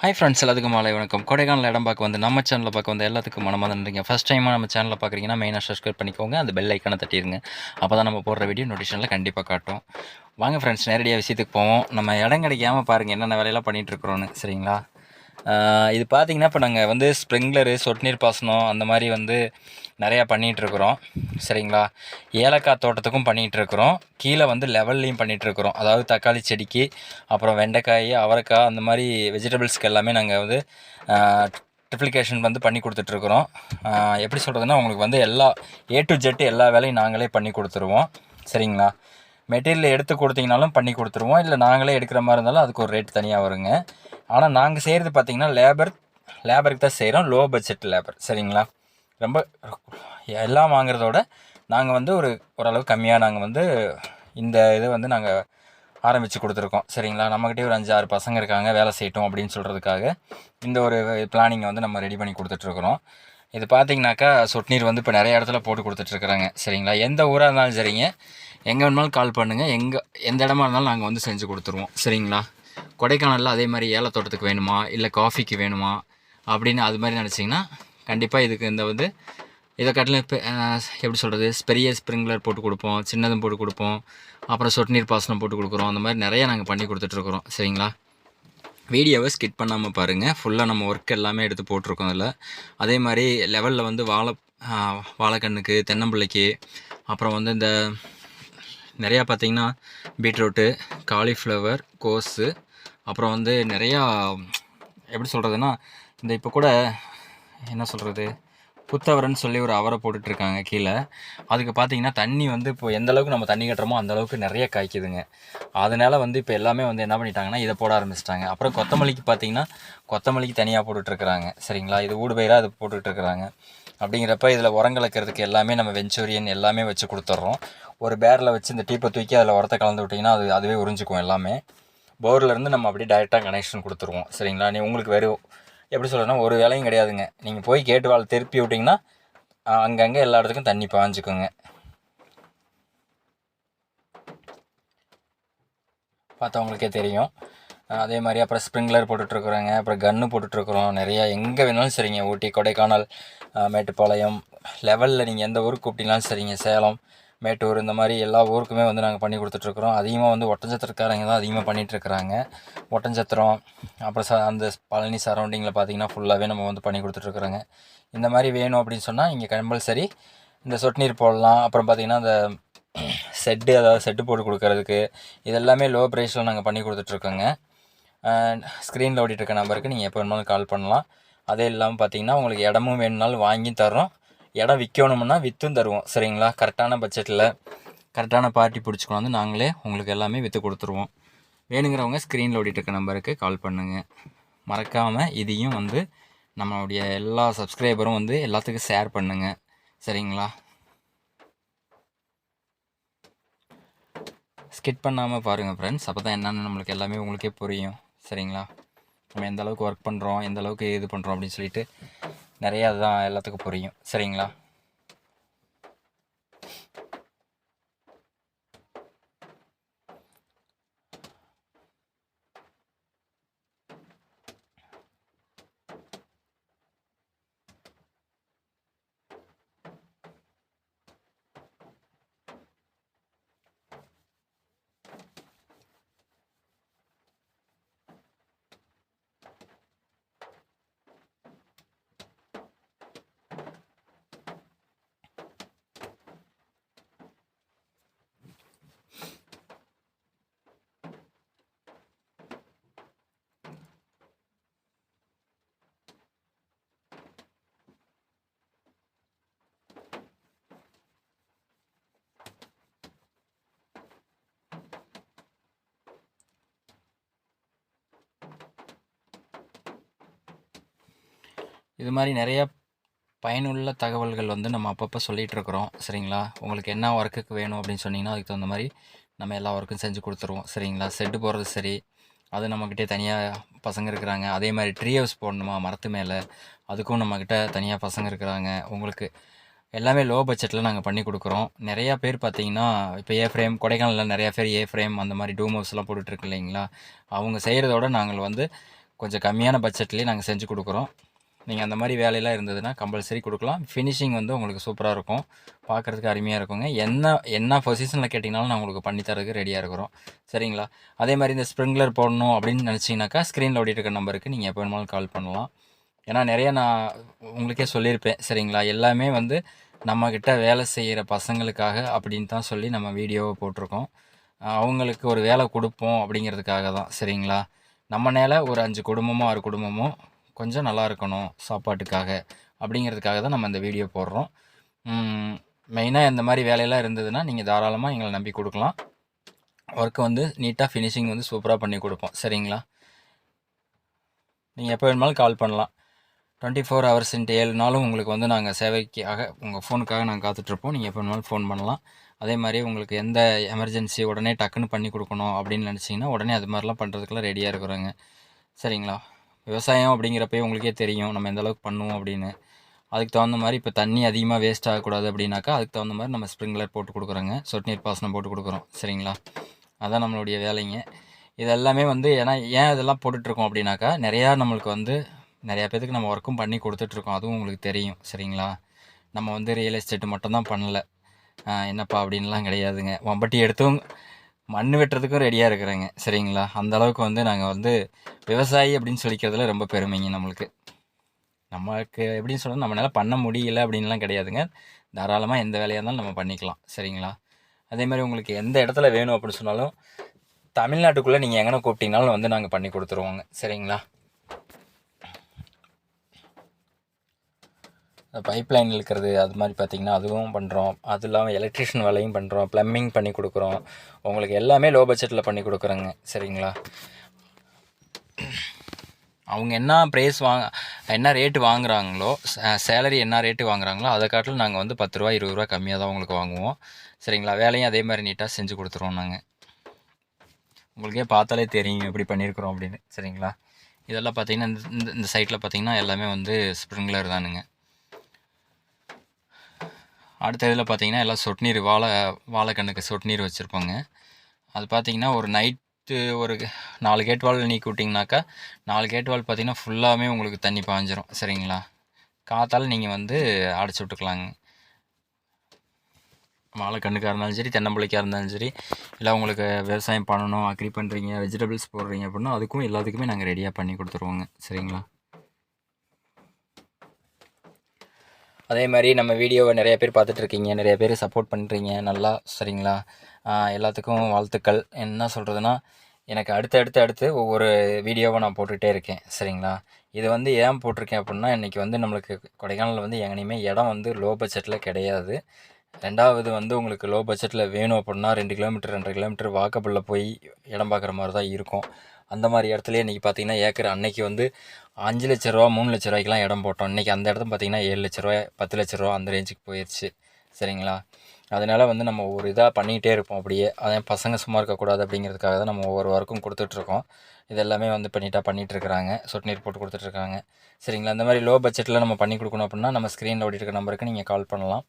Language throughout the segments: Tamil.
ஹாய் ஃப்ரெண்ட்ஸ் எல்லாத்துக்கும் மாலை வணக்கம். கொடைக்கானல் இடம் பார்க்க வந்து நம்ம சேனலில் பார்க்க வந்து எல்லாத்துக்கும் மனமாக நன்றிங்க. ஃபஸ்ட் டைமாக நம்ம சேனலில் பார்க்குறீங்கன்னா மெயினாக சப்ஸ்கிரைப் பண்ணிக்கோங்க. அந்த பெல் ஐக்கானை தட்டிடுங்க அப்போ தான் நம்ம போடுற வீடியோ நோட்டிஷனில் கண்டிப்பாக காட்டும். வாங்க ஃப்ரெண்ட்ஸ் நேரடியாக விஷயத்துக்கு போவோம். நம்ம இடம் கிடைக்காம பாருங்கள் என்னென்ன வேலையெல்லாம் பண்ணிகிட்டு இருக்கிறோன்னு. சரிங்களா? இது பார்த்தீங்கன்னா இப்போ நாங்கள் வந்து ஸ்ப்ரிங்க்லரு சொட்டு நீர் பாசனம் அந்த மாதிரி வந்து நிறையா பண்ணிகிட்ருக்குறோம் சரிங்களா? ஏலக்காய் தோட்டத்துக்கும் பண்ணிகிட்டு இருக்கிறோம் கீழே வந்து லெவல்லையும் பண்ணிகிட்ருக்குறோம் அதாவது தக்காளி செடிக்கு அப்புறம் வெண்டைக்காய் அவரைக்காய் அந்த மாதிரி வெஜிடபிள்ஸ்க்கு எல்லாமே நாங்கள் வந்து ட்ரிப்ளிகேஷன் வந்து பண்ணி கொடுத்துட்ருக்குறோம் எப்படி சொல்கிறதுன்னா உங்களுக்கு வந்து எல்லா ஏ டு ஜெட் எல்லா வேலையும் நாங்களே பண்ணி கொடுத்துருவோம். சரிங்களா? மெட்டீரியல் எடுத்து கொடுத்தீங்கனாலும் பண்ணி கொடுத்துருவோம். இல்லை நாங்களே எடுக்கிற மாதிரி இருந்தாலும் அதுக்கு ஒரு ரேட் தனியாக வருங்க. ஆனால் நாங்கள் செய்கிறது பார்த்தீங்கன்னா லேபர் லேபருக்கு தான் செய்கிறோம் லோ பட்ஜெட் லேபர் சரிங்களா? ரொம்ப எல்லாம் வாங்குறதோட நாங்கள் வந்து ஒரு ஓரளவு கம்மியாக நாங்கள் வந்து இந்த இதை வந்து நாங்கள் ஆரம்பித்து கொடுத்துருக்கோம். சரிங்களா? நம்மக்கிட்டே ஒரு அஞ்சு ஆறு பசங்க இருக்காங்க. வேலை செய்யட்டும் அப்படின்னு சொல்கிறதுக்காக இந்த ஒரு பிளானிங்கை வந்து நம்ம ரெடி பண்ணி கொடுத்துட்ருக்குறோம். இது பார்த்தீங்கன்னாக்கா சொட்டுநீர் வந்து இப்போ நிறைய இடத்துல போட்டு கொடுத்துட்ருக்குறாங்க. சரிங்களா? எந்த ஊராக இருந்தாலும் சரிங்க. எங்கே வேணுமாலும் கால் பண்ணுங்கள் எங்கே எந்த இடமா இருந்தாலும் நாங்கள் வந்து செஞ்சு கொடுத்துருவோம். சரிங்களா? கொடைக்கானலில் அதே மாதிரி ஏலத்தோட்டத்துக்கு வேணுமா? இல்லை காஃபிக்கு வேணுமா? அப்படின்னு அது மாதிரி நினச்சிங்கன்னா கண்டிப்பாக இதுக்கு இந்த வந்து இதை கட்டில இப்போ எப்படி சொல்கிறது பெரிய ஸ்ப்ரிங்க்லர் போட்டு கொடுப்போம் சின்னதும் போட்டு கொடுப்போம் அப்புறம் சொட்டு நீர் பாசனம் போட்டு கொடுக்குறோம் அந்த மாதிரி நிறையா நாங்கள் பண்ணி கொடுத்துட்ருக்குறோம் சரிங்களா? வீடியோவை ஸ்கிட் பண்ணாமல் பாருங்கள் ஃபுல்லாக நம்ம ஒர்க் எல்லாமே எடுத்து போட்டிருக்கோம் அதில். அதே மாதிரி லெவலில் வந்து வாழை வாழைக்கண்ணுக்கு தென்னம்பிள்ளைக்கு அப்புறம் வந்து இந்த நிறையா பார்த்திங்கன்னா பீட்ரூட்டு காலிஃப்ளவர் கோஸு அப்புறம் வந்து நிறையா எப்படி சொல்கிறதுனா இந்த இப்போ கூட என்ன சொல்கிறது புத்தவரன்னு சொல்லி ஒரு அவரை போட்டுட்ருக்காங்க கீழே. அதுக்கு பார்த்தீங்கன்னா தண்ணி வந்து இப்போ எந்த அளவுக்கு நம்ம தண்ணி கட்டுறோமோ அந்த அளவுக்கு நிறைய காய்க்குதுங்க. அதனால் வந்து இப்போ எல்லாமே வந்து என்ன பண்ணிட்டாங்கன்னா இதை போட ஆரம்பிச்சிட்டாங்க. அப்புறம் கொத்தமல்லிக்கு பார்த்தீங்கன்னா கொத்தமல்லிக்கு தனியாக போட்டுட்ருக்குறாங்க. சரிங்களா? இது ஊடு பயிராக அது போட்டுட்ருக்குறாங்க. அப்படிங்கிறப்ப இதில் உரம் கலக்கிறதுக்கு எல்லாமே நம்ம வெஞ்சூரியன் எல்லாமே வச்சு கொடுத்துட்றோம். ஒரு பேரில் வச்சு இந்த டீப்பை தூக்கி அதில் உரத்தை கலந்து விட்டிங்கன்னா அது அதுவே உறிஞ்சிக்கும் எல்லாமே. போர்லேருந்து நம்ம அப்படியே டைரெக்டாக கனெக்ஷன் கொடுத்துருவோம். சரிங்களா? நீ உங்களுக்கு வெறும் எப்படி சொல்கிறேன்னா ஒரு வேலையும் கிடையாதுங்க. நீங்கள் போய் கேட்டு வாழை திருப்பி விட்டிங்கன்னா அங்கங்கே எல்லா இடத்துக்கும் தண்ணி பாஞ்சுக்குங்க பார்த்தா உங்களுக்கே தெரியும். அதே மாதிரி அப்புறம் ஸ்ப்ரிங்க்லர் போட்டுட்ருக்குறோங்க. அப்புறம் கன்று போட்டுட்ருக்குறோம். நிறையா எங்கே வேணாலும் சரிங்க. ஊட்டி கொடைக்கானல் மேட்டுப்பாளையம் லெவலில் நீங்கள் எந்த ஊருக்கு கூப்பிட்டீங்கனாலும் சரிங்க. சேலம் மேட்டூர் இந்த மாதிரி எல்லா ஊருக்குமே வந்து நாங்கள் பண்ணி கொடுத்துட்ருக்குறோம். அதிகமாக வந்து ஒட்டஞ்சத்திரக்காரங்க தான் அதிகமாக பண்ணிகிட்ருக்குறாங்க ஒட்டஞ்சத்திரம் அப்புறம் ச அந்த பழனி சரௌண்டிங்கில் பார்த்தீங்கன்னா ஃபுல்லாகவே நம்ம வந்து பண்ணி கொடுத்துட்ருக்குறோங்க. இந்த மாதிரி வேணும் அப்படின்னு சொன்னால் இங்கே கம்பல்சரி இந்த சொட்டு நீர் போடலாம். அப்புறம் பார்த்திங்கன்னா அந்த செட்டு அதாவது செட்டு போட்டு கொடுக்கறதுக்கு இதெல்லாமே லோ ப்ரைஸில் நாங்கள் பண்ணி கொடுத்துட்ருக்கோங்க. ஸ்க்ரீனில் ஓடிட்டுருக்க நம்பருக்கு நீங்கள் எப்போ வேணாலும் கால் பண்ணலாம். அதே இல்லாமல் பார்த்தீங்கன்னா உங்களுக்கு இடமும் வேணும்னாலும் வாங்கி தர்றோம். இடம் விற்கணும்னா விற்றும் தருவோம். சரிங்களா? கரெக்டான பட்ஜெட்டில் கரெக்டான பார்ட்டி பிடிச்சிக்கணும். வந்து நாங்களே உங்களுக்கு எல்லாமே விற்று கொடுத்துருவோம். வேணுங்கிறவங்க ஸ்க்ரீனில் ஓடிட்டுருக்க நம்பருக்கு கால் பண்ணுங்கள் மறக்காமல் இதையும் வந்து நம்மளுடைய எல்லா சப்ஸ்கிரைபரும் வந்து எல்லாத்துக்கும் ஷேர் பண்ணுங்கள் சரிங்களா? ஸ்கிட் பண்ணாமல் பாருங்கள் ஃப்ரெண்ட்ஸ் அப்போ தான் என்னென்னு நம்மளுக்கு எல்லாமே உங்களுக்கே புரியும். சரிங்களா? நம்ம எந்த அளவுக்கு ஒர்க் பண்ணுறோம் எந்த அளவுக்கு இது பண்ணுறோம் அப்படின்னு சொல்லிட்டு நிறையா அதுதான் எல்லாத்துக்கும் புரியும். சரிங்களா? இது மாதிரி நிறைய பயனுள்ள தகவல்கள் வந்து நம்ம அப்பப்போ சொல்லிகிட்ருக்குறோம். சரிங்களா? உங்களுக்கு என்ன ஒர்க்குக்கு வேணும் அப்படின்னு சொன்னீங்கன்னா அதுக்கு தகுந்த மாதிரி நம்ம எல்லா ஒர்க்கும் செஞ்சு கொடுத்துருவோம். சரிங்களா? செட்டு போடுறது சரி. அது நம்மக்கிட்டே தனியாக பசங்க இருக்கிறாங்க. அதே மாதிரி ட்ரீ ஹவுஸ் போடணுமா? மரத்து மேலே. அதுக்கும் நம்மக்கிட்ட தனியாக பசங்க இருக்கிறாங்க. உங்களுக்கு எல்லாமே லோ பட்ஜெட்டில் நாங்கள் பண்ணி கொடுக்குறோம். நிறையா பேர் பார்த்தீங்கன்னா இப்போ ஏ ஃப்ரேம் கொடைக்கானலில் நிறையா பேர் ஏ ஃப்ரேம் அந்த மாதிரி டூம் ஹவுஸ்லாம் போட்டுட்ருக்கு இல்லைங்களா? அவங்க செய்கிறதோட நாங்கள் வந்து கொஞ்சம் கம்மியான பட்ஜெட்லேயே நாங்கள் செஞ்சு கொடுக்குறோம். நீங்கள் அந்த மாதிரி வேலையெல்லாம் இருந்ததுன்னா கம்பல்சரி கொடுக்கலாம். ஃபினிஷிங் வந்து உங்களுக்கு சூப்பராக இருக்கும். பார்க்குறதுக்கு அருமையாக இருக்குங்க. என்ன என்ன பொசிஷனில் கேட்டிங்கனாலும் நான் உங்களுக்கு பண்ணி தரதுக்கு ரெடியாக இருக்கிறோம். சரிங்களா? அதே மாதிரி இந்த ஸ்ப்ரிங்க்லர் போடணும் அப்படின்னு நினச்சிங்கனாக்கா ஸ்க்ரீனில் ஓடிட்டு இருக்க நம்பருக்கு நீங்கள் எப்போ வேணுமாலும் கால் பண்ணலாம். ஏன்னா நிறைய நான் உங்களுக்கே சொல்லியிருப்பேன். சரிங்களா? எல்லாமே வந்து நம்மக்கிட்ட வேலை செய்கிற பசங்களுக்காக அப்படின்னு தான் சொல்லி நம்ம வீடியோவை போட்டிருக்கோம். அவங்களுக்கு ஒரு வேலை கொடுப்போம் அப்படிங்கிறதுக்காக தான். சரிங்களா? நம்ம மேலே ஒரு அஞ்சு குடும்பமோ ஆறு குடும்பமோ கொஞ்சம் நல்லா இருக்கணும் சாப்பாட்டுக்காக அப்படிங்கிறதுக்காக தான் நம்ம இந்த வீடியோ போடுறோம். மெயினாக இந்த மாதிரி வேலையெல்லாம் இருந்ததுன்னா நீங்கள் தாராளமாக எங்களை நம்பி கொடுக்கலாம். ஒர்க்கு வந்து நீட்டாக ஃபினிஷிங் வந்து சூப்பராக பண்ணி கொடுப்போம். சரிங்களா? நீங்கள் எப்போ வேணுமாலும் கால் பண்ணலாம். டுவெண்ட்டி ஃபோர் ஹவர்ஸ் இன்ட்டு ஏழு நாளும் உங்களுக்கு வந்து நாங்கள் சேவைக்காக உங்கள் ஃபோனுக்காக நாங்கள் காத்துட்ருப்போம். நீங்கள் எப்போ வேணாலும் ஃபோன் பண்ணலாம். அதே மாதிரி உங்களுக்கு எந்த எமர்ஜென்சி உடனே டக்குன்னு பண்ணி கொடுக்கணும் அப்படின்னு நினச்சிங்கன்னா உடனே அது மாதிரிலாம் பண்ணுறதுக்குலாம் ரெடியாக இருக்கிறோங்க சரிங்களா? விவசாயம் அப்படிங்கிறப்பே உங்களுக்கே தெரியும் நம்ம எந்த அளவுக்கு பண்ணுவோம் அப்படின்னு. அதுக்கு தகுந்த மாதிரி இப்போ தண்ணி அதிகமாக வேஸ்ட் ஆகக்கூடாது அப்படின்னாக்கா அதுக்கு தகுந்த மாதிரி நம்ம ஸ்ப்ரிங்க்லர் போட்டு கொடுக்குறோங்க. சொட்டு நீர் பாசனம் போட்டு கொடுக்குறோம். சரிங்களா? அதான் நம்மளுடைய வேலைங்க. இது எல்லாமே வந்து ஏன்னா ஏன் இதெல்லாம் போட்டுட்ருக்கோம் அப்படின்னாக்கா நிறையா நம்மளுக்கு வந்து நிறையா பேத்துக்கு நம்ம ஒர்க்கும் பண்ணி கொடுத்துட்ருக்கோம். அதுவும் உங்களுக்கு தெரியும். சரிங்களா? நம்ம வந்து ரியல் எஸ்டேட் மட்டும்தான் பண்ணல. என்னப்பா அப்படின்லாம் கிடையாதுங்க. வம்பட்டி எடுத்தும் மண் வெட்டுறதுக்கும் ரெடியாக இருக்கிறேங்க. சரிங்களா? அந்த அளவுக்கு வந்து நாங்கள் வந்து விவசாயி அப்படின்னு சொல்லிக்கிறதுல ரொம்ப பெருமைங்க நம்மளுக்கு. நம்மளுக்கு எப்படின்னு சொல்கிறது நம்மளால் பண்ண முடியல அப்படின்லாம் கிடையாதுங்க. தாராளமாக எந்த வேலையாக இருந்தாலும் நம்ம பண்ணிக்கலாம். சரிங்களா? அதே மாதிரி உங்களுக்கு எந்த இடத்துல வேணும் அப்படின்னு சொன்னாலும் தமிழ்நாட்டுக்குள்ளே நீங்கள் எங்கே கூப்பிட்டீங்கனாலும் வந்து நாங்கள் பண்ணி கொடுத்துருவோங்க. சரிங்களா? பைப் லைன் இருக்கிறது அது மாதிரி பார்த்தீங்கன்னா அதுவும் பண்ணுறோம் அது இல்லாமல் எலக்ட்ரிஷியன் வேலையும் பண்ணுறோம் ப்ளம்பிங் பண்ணி கொடுக்குறோம். உங்களுக்கு எல்லாமே லோ பட்ஜெட்டில் பண்ணி கொடுக்குறோங்க. சரிங்களா? அவங்க என்ன ப்ரைஸ் வாங்க என்ன ரேட்டு வாங்குறாங்களோ சேலரி என்ன ரேட்டு வாங்குறாங்களோ அதை காட்டிலும் நாங்கள் வந்து பத்து ரூபா இருபது ரூபா கம்மியாக தான் உங்களுக்கு வாங்குவோம். சரிங்களா? வேலையும் அதே மாதிரி நீட்டாக செஞ்சு கொடுத்துருவோம் நாங்கள் உங்களுக்கே பார்த்தாலே தெரியும் எப்படி பண்ணியிருக்கிறோம் அப்படின்னு. சரிங்களா? இதெல்லாம் பார்த்தீங்கன்னா இந்த- இந்த இந்த சைட்டில் பார்த்தீங்கன்னா எல்லாமே வந்து ஸ்ப்ரிங்க்லர் தானுங்க. அடுத்த இதில் பார்த்தீங்கன்னா எல்லாம் சொட்டு நீர் வாழை வாழைக்கண்ணுக்கு சொட்டு நீர் வச்சுருப்போங்க. அது பார்த்தீங்கன்னா ஒரு நைட் நைட்டு ஒரு நாலு கேட் வால் நீக்கி விட்டிங்கனாக்கா நாலு கேட் வால் பார்த்தீங்கன்னா ஃபுல்லாகவே உங்களுக்கு தண்ணி பாஞ்சிரும். சரிங்களா? காத்தால் நீங்கள் வந்து அடைச்சி விட்டுக்கலாங்க. வாழைக்கண்ணுக்காக இருந்தாலும் சரி தென்னம்பிள்ளைக்காக இருந்தாலும் சரி இல்லை உங்களுக்கு விவசாயம் பண்ணணும் அக்ரி பண்ணுறீங்க வெஜிடபிள்ஸ் போடுறீங்க அப்படின்னா அதுக்கும் எல்லாத்துக்குமே நாங்கள் ரெடியாக பண்ணி கொடுத்துருவோங்க. சரிங்களா? அதே மாதிரி நம்ம வீடியோவை நிறைய பேர் பார்த்துட்ருக்கீங்க நிறைய பேர் சப்போர்ட் பண்ணுறீங்க நல்லா சரிங்களா? எல்லாத்துக்கும் வாழ்த்துக்கள். என்ன சொல்கிறதுனா எனக்கு அடுத்து அடுத்து அடுத்து ஒவ்வொரு வீடியோவை நான் போட்டுகிட்டே இருக்கேன் சரிங்களா? இது வந்து ஏன் போட்டிருக்கேன் அப்படின்னா இன்றைக்கி வந்து நம்மளுக்கு கொடைக்கானலில் வந்து எங்கேயுமே இடம் வந்து லோ பட்ஜெட்டில் கிடையாது. ரெண்டாவது வந்து உங்களுக்கு லோ பட்ஜெட்டில் வேணும் அப்படின்னா ரெண்டு கிலோமீட்டர் ரெண்டரை கிலோமீட்டர் வாக்கப்பில் போய் இடம் பார்க்குற மாதிரி தான் இருக்கும். அந்த மாதிரி இடத்துலையே இன்றைக்கி பார்த்தீங்கன்னா ஏக்கர் அன்னைக்கு வந்து அஞ்சு லட்ச ரூபா மூணு லட்ச ரூபாய்க்குலாம் இடம் போட்டோம். இன்றைக்கி அந்த இடத்துல பார்த்தீங்கன்னா ஏழு லட்ச ரூபா பத்து லட்ச ரூபா அந்த ரேஞ்சுக்கு போயிடுச்சு சரிங்களா? அதனால் வந்து நம்ம ஒரு இதாக பண்ணிகிட்டே இருப்போம் அப்படியே. அதான் பசங்க சும்மா இருக்கக்கூடாது அப்படிங்கிறதுக்காக தான் நம்ம ஒவ்வொரு ஒர்க்கும் கொடுத்துட்ருக்கோம். இது எல்லாமே வந்து பண்ணிட்டா பண்ணிகிட்ருக்குறாங்க இருக்கிறாங்க சொட்டு நீர் போட்டு கொடுத்துட்ருக்காங்க. சரிங்களா? இந்த மாதிரி லோ பட்ஜெட்டில் நம்ம பண்ணி கொடுக்கணும் அப்படின்னா நம்ம ஸ்க்ரீனில் ஓடிட்டு இருக்க நம்பருக்கு நீங்கள் கால் பண்ணலாம்.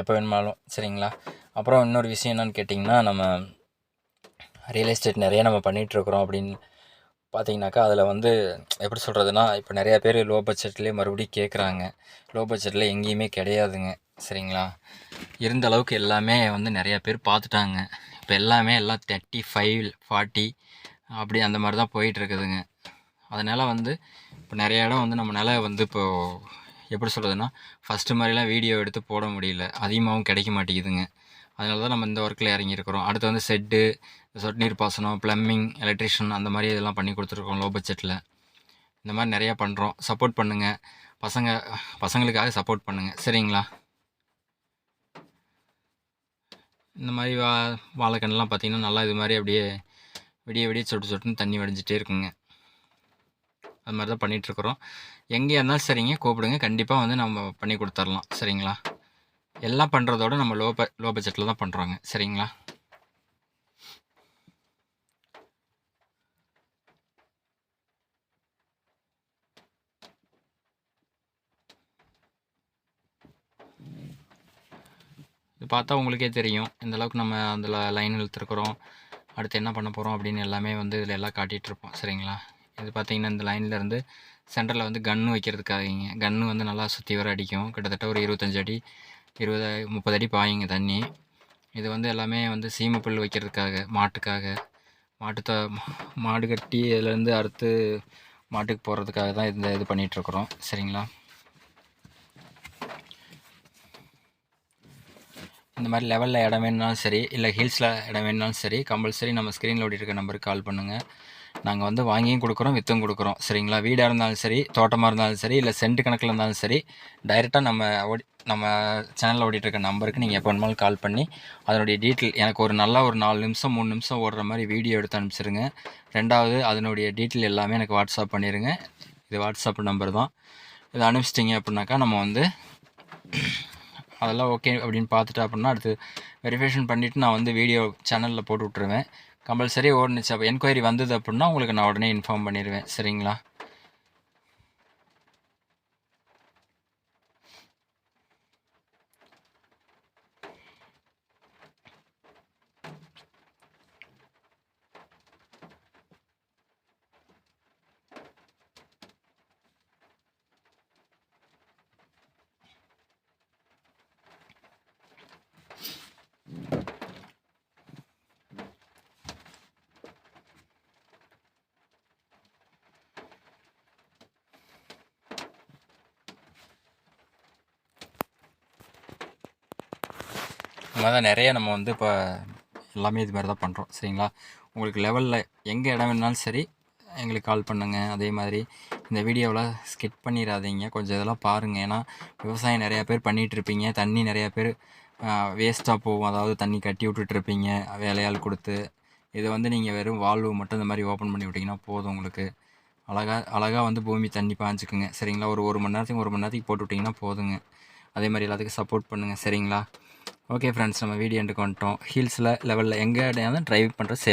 எப்போ வேணுமாலும். சரிங்களா? அப்புறம் இன்னொரு விஷயம் என்னென்னு கேட்டிங்கன்னா நம்ம ரியல் எஸ்டேட் நிறைய நம்ம பண்ணிகிட்ருக்குறோம் அப்படின்னு பார்த்தீங்கன்னாக்கா அதில் வந்து எப்படி சொல்கிறதுனா இப்போ நிறையா பேர் லோ பட்ஜெட்லேயே மறுபடியும் கேட்குறாங்க லோ பட்ஜெட்டில் எங்கேயுமே கிடையாதுங்க. சரிங்களா? இருந்த அளவுக்கு எல்லாமே வந்து நிறையா பேர் பார்த்துட்டாங்க இப்போ எல்லாமே எல்லாம் தேர்ட்டி ஃபைவ் ஃபார்ட்டி அப்படி அந்த மாதிரி தான் போயிட்டுருக்குதுங்க. அதனால் வந்து இப்போ நிறைய இடம் வந்து நம்மளால வந்து இப்போது எப்படி சொல்கிறதுனா ஃபஸ்ட்டு மாதிரிலாம் வீடியோ எடுத்து போட முடியல. அதிகமாகவும் கிடைக்க மாட்டேங்குதுங்க. அதனால தான் நம்ம இந்த ஒர்க்கில் இறங்கியிருக்கிறோம். அடுத்து வந்து செட்டு சொட்டு நீர் பாசனம் ப்ளம்பிங் எலக்ட்ரிஷியன் அந்த மாதிரி இதெல்லாம் பண்ணி கொடுத்துருக்கோம் லோ. பட்ஜெட்டில் இந்த மாதிரி நிறையா பண்ணுறோம் சப்போர்ட் பண்ணுங்கள் பசங்க பசங்களுக்காக சப்போர்ட் பண்ணுங்கள் சரிங்களா? இந்த மாதிரி வா வாழைக்கண்ணெலாம் பார்த்திங்கன்னா நல்லா இது மாதிரி அப்படியே விடிய விடிய சொட்டு சொட்டுன்னு தண்ணி வடிஞ்சிட்டே இருக்குங்க. அது மாதிரி தான் பண்ணிகிட்ருக்குறோம் எங்கேயா இருந்தாலும் சரிங்க. கூப்பிடுங்க. கண்டிப்பாக வந்து நம்ம பண்ணி கொடுத்துர்லாம். சரிங்களா? எல்லாம் பண்ணுறதோட நம்ம லோ ப லோ பட்ஜெட்டில் தான் பண்ணுறோங்க சரிங்களா? இது பார்த்தா உங்களுக்கே தெரியும். இந்த அளவுக்கு நம்ம அந்த லைன் இழுத்துருக்குறோம். அடுத்து என்ன பண்ண போகிறோம் அப்படின்னு எல்லாமே வந்து இதில் எல்லாம் காட்டிகிட்டு இருப்போம். சரிங்களா? இது பார்த்திங்கன்னா இந்த லைன்ல இருந்து சென்டரில் வந்து கன்று வைக்கிறதுக்காகங்க. கன்று வந்து நல்லா சுற்றி வர அடிக்கும். கிட்டத்தட்ட ஒரு இருபத்தஞ்சு அடி இருபது முப்பது அடி பாயுங்க தண்ணி. இது வந்து எல்லாமே வந்து சீமை புல் வைக்கிறதுக்காக மாட்டுக்காக. மாட்டு த மாடு கட்டி இதுலேருந்து அறுத்து மாட்டுக்கு போகிறதுக்காக தான் இந்த இது பண்ணிகிட்ருக்குறோம் சரிங்களா? இந்த மாதிரி லெவலில் இடம் வேணுனாலும் சரி இல்லை ஹில்ஸில் இடம் வேணுனாலும் சரி கம்பல்சரி நம்ம ஸ்க்ரீனில் ஓடி இருக்க நம்பருக்கு கால் பண்ணுங்கள் நாங்கள் வந்து வாங்கியும் கொடுக்குறோம் விற்றும் கொடுக்குறோம். சரிங்களா? வீடாக இருந்தாலும் சரி தோட்டமாக இருந்தாலும் சரி இல்லை சென்ட் கணக்கில் இருந்தாலும் சரி டைரெக்டாக நம்ம ஓடி நம்ம சேனலில் ஓடிட்டுருக்க நம்பருக்கு நீங்கள் எப்போ வேணுமாலும் கால் பண்ணி அதனுடைய டீட்டெயில் எனக்கு ஒரு நல்லா ஒரு நாலு நிமிஷம் மூணு நிமிஷம் ஓடுற மாதிரி வீடியோ எடுத்து அனுப்பிச்சிருங்க. ரெண்டாவது அதனுடைய டீட்டெயில் எல்லாமே எனக்கு வாட்ஸ்அப் பண்ணிடுங்க இது வாட்ஸ்அப் நம்பர் தான். இதை அனுப்பிச்சிட்டிங்க அப்படின்னாக்கா நம்ம வந்து அதெல்லாம் ஓகே அப்படின்னு பார்த்துட்டு அப்படின்னா அடுத்து வெரிஃபிகேஷன் பண்ணிவிட்டு நான் வந்து வீடியோ சேனலில் போட்டு விட்ருவேன் கம்பல்சரி ஓடுனுச்சு. அப்போ என்கொயரி வந்தது அப்படின்னா உங்களுக்கு நான் உடனே இன்ஃபார்ம் பண்ணிடுவேன். சரிங்களா? இந்த மாதிரி தான் நிறைய நம்ம வந்து இப்போ எல்லாமே இது மாதிரி தான் பண்ணுறோம் சரிங்களா? உங்களுக்கு லெவலில் எங்கே இடம் வேணாலும் சரி எங்களுக்கு கால் பண்ணுங்கள் அதே மாதிரி இந்த வீடியோவில் ஸ்கிப் பண்ணிடாதீங்க. கொஞ்சம் இதெல்லாம் பாருங்கள் ஏன்னா விவசாயம் நிறையா பேர் பண்ணிகிட்ருப்பீங்க தண்ணி நிறையா பேர் வேஸ்ட்டாக போகும். அதாவது தண்ணி கட்டி விட்டுட்ருப்பீங்க வேலையால் கொடுத்து. இதை வந்து நீங்கள் வெறும் வால்வு மட்டும் இந்த மாதிரி ஓப்பன் பண்ணி விட்டிங்கன்னா போதும் உங்களுக்கு. அழகாக அழகாக வந்து பூமி தண்ணி பாஞ்சுக்குங்க சரிங்களா? ஒரு ஒரு மணி நேரத்துக்கு ஒரு மணி நேரத்துக்கு போட்டு விட்டிங்கன்னா போதுங்க. அதே மாதிரி எல்லாத்துக்கும் சப்போர்ட் பண்ணுங்கள் சரிங்களா? ஓகே ஃப்ரெண்ட்ஸ் நம்ம வீடியோ வந்துட்டோம். ஹில்ஸில் லெவலில் எங்கே இடம் ட்ரைவ் பண்ணுறது சேஃப்